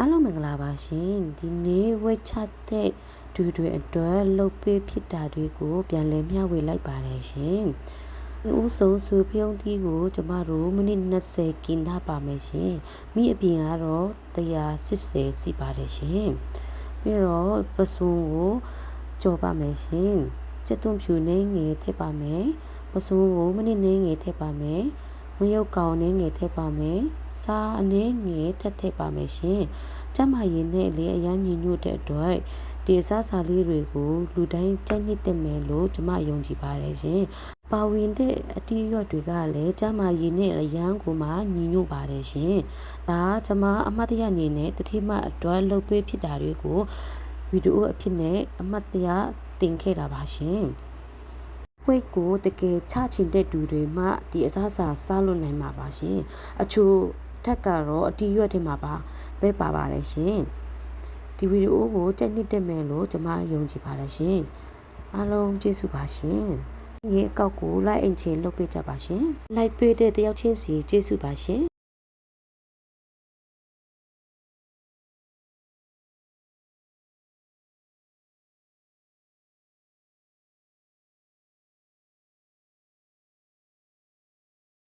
အားလုံးမင်္ဂလာပါရှင်ဒီနေ့ဝက်ချတဲ့ဒူတွေအတွက်လှုပ်ပေးဖြစ်တာတွေကိုပြန်လည်မျှဝေလိုက်ပါတယ်ရှင်ဦးဆုံးဆွေဖျုံးတီးကိုကျမတို့မိနစ်20กินထားပါမယ်ရှင်မိအပြင်ကတော့180စီပါတယ်ရှင်ပြီးတော့ပစုံကိုကြော်ပါမယ်ရှင်စက်သွန်ဖြူနေငယ်ထည့်ပါမယ်ပစုံကိုမိနစ်နေငယ်ထည့်ပါမယ် မယုတ်ကောင်နဲ့ငယ်ထည့်ပါမယ်။စားအနေငယ်ထက်ထည့်ပါမယ်ရှင်။ကျမရည်နဲ့လေအရန်ညီညွတ်တဲ့အတွက်ဒီအစားစားလေးတွေကိုလူတိုင်းကြိုက်နှစ်တက်မယ်လို့ကျမယုံကြည်ပါတယ်ရှင်။ပါဝင်တဲ့အတီးရွက်တွေကလည်းကျမရည်နဲ့အရန်ကိုမှညီညွတ်ပါတယ်ရှင်။ဒါကျမအမှတ်တရအနေနဲ့တတိမအတွက်လုပ်ပေးဖြစ်တာတွေကိုဗီဒီယိုအဖြစ်နဲ့အမှတ်တရတင်ခဲ့တာပါရှင်။ ဝိတ်ကိုတကယ်ချချင်တဲ့သူတွေမှဒီအစားအစာစားလို့နိုင်မှာပါရှင်အချို့ထက်ကတော့အတီးရွက်ထဲမှာပါပဲပါပါတယ်ရှင်ဒီဗီဒီယိုကိုကြိုက်နှစ်တက်မယ်လို့ကျွန်မယုံကြည်ပါတယ်ရှင်အားလုံးကျေးဇူးပါရှင်ရေအကောက်ကိုလိုက်အင်ချင်လုပ်ပေးကြပါရှင်လိုက်ပေးတဲ့တယောက်ချင်းစီကျေးဇူးပါရှင်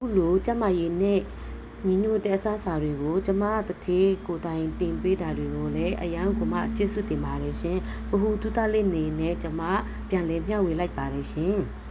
ခုလိုကျမရည်နဲ့ညီညွတ်တဲ့အစားအစာတွေကိုကျမတထေးကိုတိုင်တင်ပေးတာတွေကိုလည်းအရန်ကမှကျေးဇူးတင်ပါတယ်ရှင်။ဘ ഹു တုတလေးနေနဲ့ကျမပြန်လည်မျှဝေလိုက်ပါတယ်ရှင်။